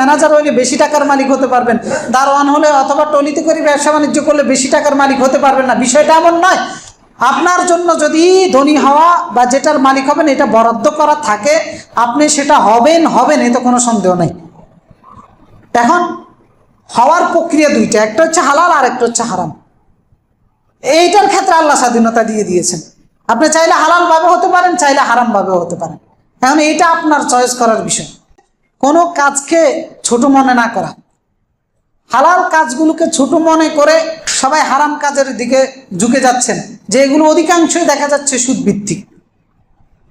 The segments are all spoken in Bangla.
ম্যানেজার হলে বেশি টাকার মালিক হতে পারবেন। দারোয়ান হলে অথবা টলিতে করে ব্যবসা বাণিজ্য করলে বেশি টাকার মালিক হতে পারবেন না। বিষয়টা এমন নয়। আপনার জন্য যদি ধনী হওয়া বা যেটার মালিক হবেন, এটা বরাদ্দ করা থাকে, আপনি সেটা হবেন হবেন এতে কোনো সন্দেহ নেই। এখন হওয়ার প্রক্রিয়া দুইটা, একটা হচ্ছে হালাল আর একটা হচ্ছে হারাম। এইটার ক্ষেত্রে আল্লাহ স্বাধীনতা দিয়ে দিয়েছেন। আপনি চাইলে হালালভাবে হতে পারেন, চাইলে হারামভাবেও হতে পারেন। এখন এইটা আপনার চয়েস করার বিষয়। কোনো কাজকে ছোট মনে না করা। হালাল কাজগুলোকে ছোট মনে করে সবাই হারাম কাজের দিকে ঝুঁকে যাচ্ছেন, যে এগুলো অধিকাংশই দেখা যাচ্ছে সুদভিত্তিক।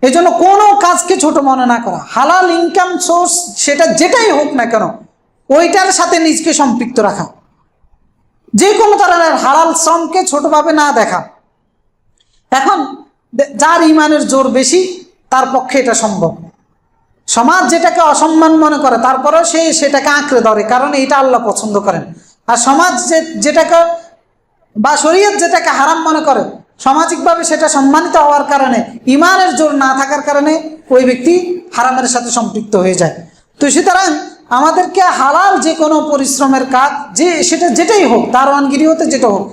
এই জন্য কোনো কাজকে ছোট মনে না করা। হালাল ইনকাম সোর্স সেটা যেটাই হোক না কেন, ওইটার সাথে নিজকে সম্পৃক্ত রাখা। যে কোনো ধরনের হালাল শ্রমকে ছোটভাবে না দেখা। এখন যার ইমানের জোর বেশি, তার পক্ষে এটা সম্ভব। সমাজ যেটাকে অসম্মান মনে করে, তারপরেও সে সেটাকে আঁকড়ে ধরে, কারণ এটা আল্লাহ পছন্দ করেন। আর সমাজ যে, যেটাকে, বা শরীয়ত যেটাকে হারাম মনে করে, সামাজিকভাবে সেটা সম্মানিত হওয়ার কারণে, ইমানের জোর না থাকার কারণে ওই ব্যক্তি হারামের সাথে সম্পৃক্ত হয়ে যায়। তো সুতরাং আমাদেরকে হালাল যে কোনো পরিশ্রমের কাজ, যে, সেটা যেটাই হোক দারোয়ানগিরি হতে যেটা হোক,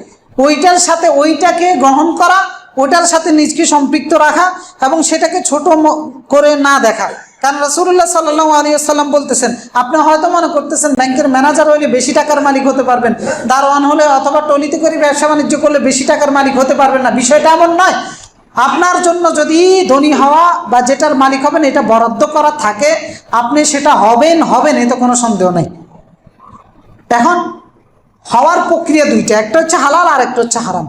ওইটার সাথে ওইটাকে গ্রহণ করা, ওইটার সাথে নিজকে সম্পৃক্ত রাখা এবং সেটাকে ছোট করে না দেখা। কারণ রসুল্লাহ সাল্লাহ আলিয়াল্লাম বলতেছেন, আপনি হয়তো মনে করতেছেন ব্যাংকের ম্যানেজার হলে বেশি টাকার মালিক হতে পারবেন, দারোয়ান হলে অথবা টলিতে করে ব্যবসা বাণিজ্য করলে বেশি টাকার মালিক হতে পারবেন না। বিষয়টা এমন নয়। আপনার জন্য যদি ধনী হওয়া বা যেটার মালিক হবেন, এটা বরাদ্দ করা থাকে, আপনি সেটা হবেন হবেন এতে কোনো সন্দেহ নেই। এখন হওয়ার প্রক্রিয়া দুইটা, একটা হচ্ছে হালাল আর একটা হচ্ছে হারাম।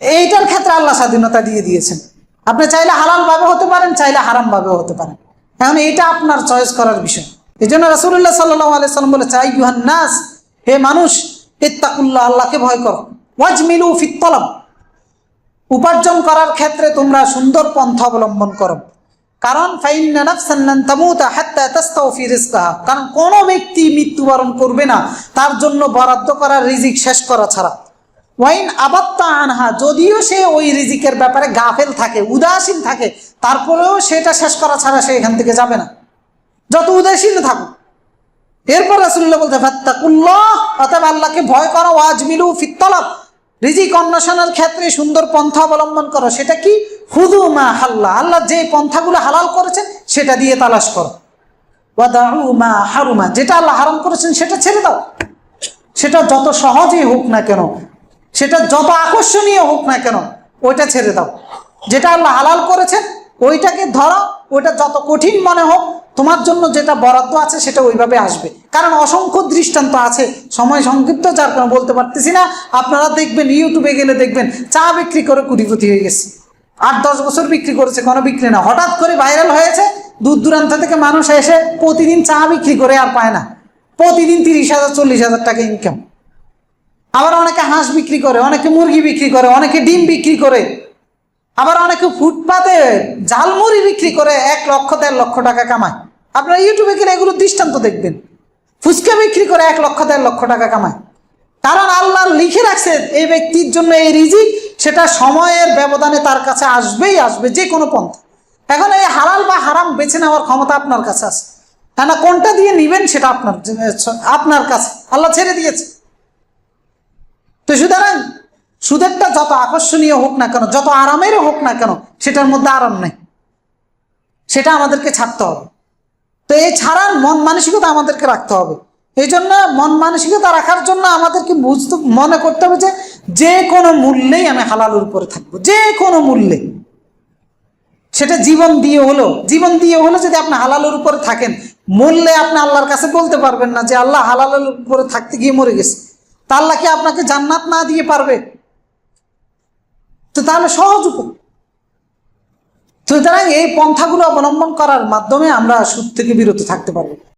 এইটার ক্ষেত্রে আল্লাহ স্বাধীনতা দিয়ে দিয়েছেন। আপনি চাইলে হালালভাবে হতে পারেন, চাইলে হারামভাবেও হতে পারেন। এখন এইটা আপনার চয়েস করার বিষয়। এই জন্য রাসুল্লাহ সাল্লাহ আলাইসাল্লাম বলে চাই ইউহান নাস, হে মানুষ, ইত্তাকুল্লাহ, আল্লাহকে ভয় করো। ওয়াজ মিলু ফিত্তলম উপার্জন করার ক্ষেত্রে তোমরা সুন্দর পন্থা অবলম্বন করো। কারণ কারণ কোনো ব্যক্তি মৃত্যুবরণ করবে না। তার জন্য বরাদ্দ করা রিজিক শেষ করা ছাড়া। ওয়াইন আবাত্তা আনহা, যদিও সে ওই রিজিকের ব্যাপারে গাফেল থাকে, উদাসীন থাকে, তারপরেও সেটা শেষ করা ছাড়া সে এখান থেকে যাবে না। যত উদাসীন থাকুক। এরপর রাসুল্লাহ বলতে, ফাত্তাকুল্লাহ অতএব আল্লাহকে ভয় করো, ওয়াজমিলু ফিত্তলাব রিজিক অন্বেষণের ক্ষেত্রে সুন্দর পন্থা অবলম্বন করো। সেটা কি? হুদু মা হাল্লা। আল্লাহ যে পন্থাগুলো হালাল করেছেন, সেটা দিয়ে তালাশ করো। মা হারুমা। যেটা আল্লাহ হারাম করেছেন, সেটা ছেড়ে দাও। সেটা যত সহজেই হোক না কেন সেটা যত আকর্ষণীয় হোক না কেন, ওইটা ছেড়ে দাও। যেটা আল্লাহ হালাল করেছেন, ওইটাকে ধরো, ওইটা যত কঠিন মনে হোক, তোমার জন্য যেটা বরাদ্দ আছে সেটা ওইভাবে আসবে। কারণ অসংখ্য দৃষ্টান্ত আছে, সময় সংক্ষিপ্ত, যার কারণে বলতে পারতেছি না। আপনারা দেখবেন, ইউটিউবে গেলে দেখবেন, চা বিক্রি করে কুটিপতি হয়ে গেছে। আট, দশ বছর বিক্রি করেছে, কোনো বিক্রি না। হঠাৎ করে ভাইরাল হয়েছে দূর দূরান্ত থেকে মানুষ এসে প্রতিদিন চা বিক্রি করে আর পায় না। প্রতিদিন তিরিশ হাজার, চল্লিশ হাজার টাকা ইনকাম আবার অনেকে হাঁস বিক্রি করে, অনেকে মুরগি বিক্রি করে, অনেকে ডিম বিক্রি করে। আবার অনেকে ফুটপাতে জালমুড়ি বিক্রি করে, এক লক্ষ, দেড় লক্ষ টাকা কামায়। আপনারা ইউটিউবে গেলে এগুলো দৃষ্টান্ত দেখবেন। ফুচকা বিক্রি করে এক লক্ষ, দেড় লক্ষ টাকা কামায়। কারণ আল্লাহ লিখে রাখছে এই ব্যক্তির জন্য এই রিজিক, সেটা সময়ের ব্যবধানে তার কাছে আসবেই আসবে, যে কোনো পন্থা। এখন এই হালাল বা হারাম বেছে নেওয়ার ক্ষমতা আপনার কাছে আছে। না? কোনটা দিয়ে নিবেন সেটা আপনার আপনার কাছে। আল্লাহ ছেড়ে দিয়েছে। তো সুতরাং সুদেরটা যত আকর্ষণীয় হোক না কেন, যত আরামের হোক না কেন, সেটার মধ্যে আরাম নেই। সেটা আমাদেরকে ছাড়তে হবে। তো এই ছাড়ার মন মানসিকতা আমাদেরকে রাখতে হবে। এই জন্য মন মানসিকতা রাখার জন্য আমাদেরকে বুঝতে, মনে করতে হবে যে যে কোনো মূল্যেই আমি হালালের উপরে থাকব। যে কোনো মূল্যে। সেটা জীবন দিয়ে হলো। জীবন দিয়ে হলো যদি আপনি হালালের উপরে থাকেন, মূল্যে আপনি আল্লাহর কাছে বলতে পারবেন না যে আল্লাহ হালালের উপরে থাকতে গিয়ে মরে গেছে। তা লাকি আপনাকে জান্নাত না দিয়ে পারবে? তো তাহলে সহজ উপায়। সুতরাং এই পন্থাগুলো অবলম্বন করার মাধ্যমে আমরা সুদ থেকে বিরত থাকতে পারব।